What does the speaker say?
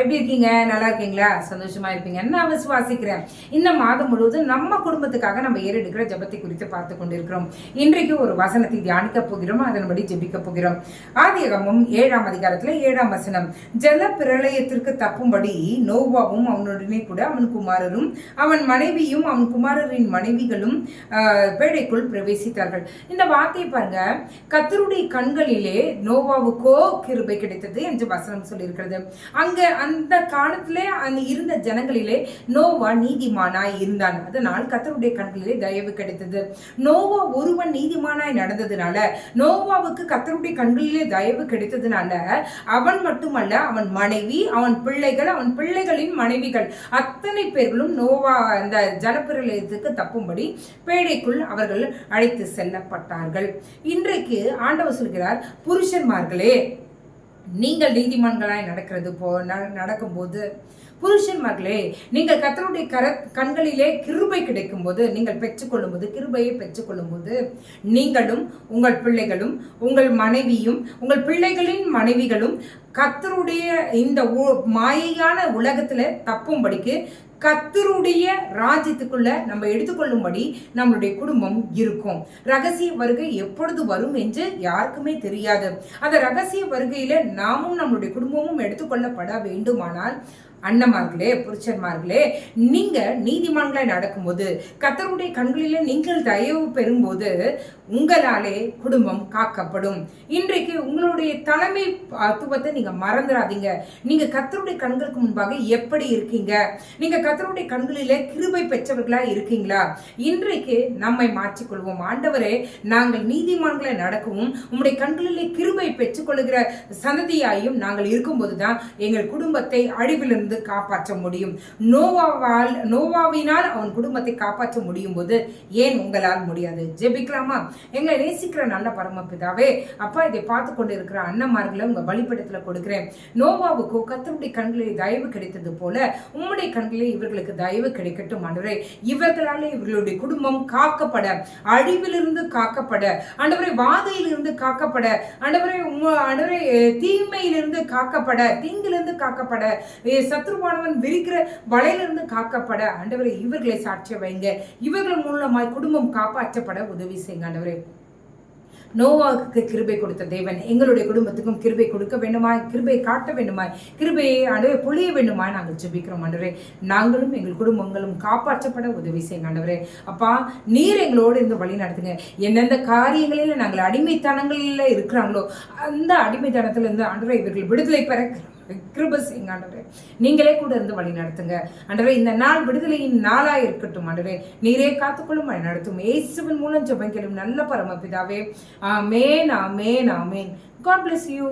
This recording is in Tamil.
எப்படி இருக்கீங்க? நல்லா இருக்கீங்களா? சந்தோஷமா இருப்பீங்க. நான் விசுவாசிக்கிறேன். இந்த மாதம் முழுவதும் நம்ம குடும்பத்துக்காக நம்ம ஏறெடுக்கிற ஜெபத்தை குறித்து பார்த்து கொண்டிருக்கிறோம். இன்றைக்கு ஒரு வசனத்தை தியானிக்க போகிறோம். அதன்படி ஜெபிக்க போகிறோம். ஆதியகமும் ஏழாம் அதிகாரத்துல ஏழாம் வசனம். ஜல பிரளயத்திற்கு தப்பும்படி நோவாவும் அவனுடனே கூட அவன் குமாரரும் அவன் மனைவியும் அவன் குமாரரின் மனைவிகளும் பேடைக்குள் பேழைக்குள் பிரவேசித்தார்கள். இந்த வார்த்தையை பாருங்க. கத்தருடைய கண்களிலே நோவாவுக்கோ கிருபை கிடைத்தது என்று வசனம் சொல்லியிருக்கிறது. அங்க அந்த காலத்திலே அந்த இருந்த ஜனங்களிலே நோவா நீதிமானாய் இருந்தான். அதனால் கத்தருடைய கண்களிலே தயவு கிடைத்தது. நோவா ஒருவன் நீதிமானாய் நடந்ததுனால நோவாவுக்கு கத்தருடைய கண்களிலே தயவு கிடைத்ததுனால அவன் மட்டுமல்ல அவன் மனைவி அவன் பிள்ளைகள் அவன் பிள்ளைகளின் மனைவிகள் அத்தனை பேர்களும் நோவா அந்த ஜலப்பிரளயத்துக்கு தப்பும்படி பேழைக்குள் அவர்கள் அழைத்து செல்லப்பட்டார்கள். இன்றைக்கு ஆண்டவர் சொல்கிறார் புருஷன்மார்களே நீங்கள் நீதிமான்களாய் நடக்கிறது போ நடக்கும்போது நடக்கும்போது மகளே நீங்கள் கத்தருடைய கர கண்களிலே கிருபை கிடைக்கும் போது நீங்கள் பெற்றுக்கொள்ளும்போது கிருபையை பெற்றுக்கொள்ளும்போது நீங்களும் உங்கள் பிள்ளைகளும் உங்கள் மனைவியும் உங்கள் பிள்ளைகளின் மனைவிகளும் கத்தருடைய இந்த உ- மாயையான உலகத்துல தப்பும்படிக்கு கத்தருடைய ராஜ்யத்துக்குள்ள நம்ம எடுத்துக்கொள்ளும்படி நம்மளுடைய குடும்பம் இருக்கும். ரகசிய வருகை எப்பொழுது வரும் என்று யாருக்குமே தெரியாது. அந்த ரகசிய வருகையில நாமும் நம்மளுடைய குடும்பமும் எடுத்துக்கொள்ளப்பட வேண்டுமானால் அண்ணமார்களே புருஷன்மார்களே நீங்க நீதிமான்களாய் நடக்கும்போது கத்தருடைய கண்களில நீங்கள் தயவு பெறும்போது உங்களாலே குடும்பம் காக்கப்படும். இன்றைக்கு உங்களுடைய தலைமை அத்துவத்தை நீங்க மறந்துடாதீங்க நீங்க கத்தருடைய கண்களுக்கு முன்பாக எப்படி இருக்கீங்க? நீங்க கத்தருடைய கண்களிலே கிருபை பெற்றவர்களா இருக்கீங்களா? இன்றைக்கு நம்மை மாற்றிக்கொள்வோம். ஆண்டவரே நாங்கள் நீதிமான்களை நடக்கவும் உம்முடைய கண்களிலே கிருபை பெற்றுக்கொள்கிற சந்ததியாயும் நாங்கள் இருக்கும்போதுதான் எங்கள் குடும்பத்தை அழிவிலிருந்து காப்பாற்ற முடியும். நோவாவால் நோவாவினால் அவன் குடும்பத்தை காப்பாற்ற முடியும் போது ஏன் உங்களால் முடியாது? ஜெபிக்கலாமா? எங்களை நேசிக்கிற நல்ல பரமபிதாவே அப்பா இதை பார்த்து கொண்டு இருக்கிற அண்ணன்மார்களை உங்க பலிப்படத்துல கொடுக்கிறேன். நோவாவுக்கு கத்தருடைய கண்களில் தயவு கிடைத்தது போல உம்முடைய கண்களில் இவர்களுக்கு தயவு கிடைக்கட்டும் ஆண்டவரே. இவர்களாலே இவர்களுடைய குடும்பம் காக்கப்பட அழிவிலிருந்து காக்கப்பட ஆண்டவரை வாதையிலிருந்து காக்கப்பட ஆண்டவரை உம் ஆண்டவரே தீமையிலிருந்து காக்கப்பட தீங்கிலிருந்து காக்கப்பட சத்ருவானவன் விரிக்கிற வலையிலிருந்து காக்கப்பட ஆண்டவரை இவர்களை சாட்சிய வைங்க. இவர்கள் மூலமாய் குடும்பம் காப்பாற்றப்பட உதவி செய்யுங்க ஆண்டவரே. நோவாவுக்கு கிருபை கொடுத்த தேவன் எங்களுடைய குடும்பத்துக்கும் கிருபை கொடுக்க வேண்டுமாய் கிருபை காட்ட வேண்டுமாய் கிருபையை அடைய பொழிய வேண்டுமாய் நாங்கள் ஜெபிக்கிறோம் ஆண்டவரே. நாங்களும் எங்கள் குடும்பங்களும் காப்பாற்றப்பட உதவி செய்யுங்க ஆண்டவரே. அப்பா நீர் எங்களோடு இருந்து வழி நடத்துங்க. எந்தெந்த காரியங்களில் நாங்கள் அடிமைத்தனங்களில் இருக்கிறாங்களோ அந்த அடிமைத்தனத்திலிருந்து ஆண்டவரே இவர்கள் விடுதலை பெற கிருப செய்யுங்க ஆண்டவரே. நீங்களே கூட இருந்து வழி நடத்துங்க. ஆண்டவரே இந்த நாள் விடுதலையின் நாளா இருக்கட்டும் ஆண்டவரே. நீரே காத்துக்கொள்ளும் வழி நடத்தும். ஏசுவின் மூலம் ஜெபங்களும் நல்ல பரமபிதாவே. ஆமேன் ஆமேன் ஆமேன். God bless you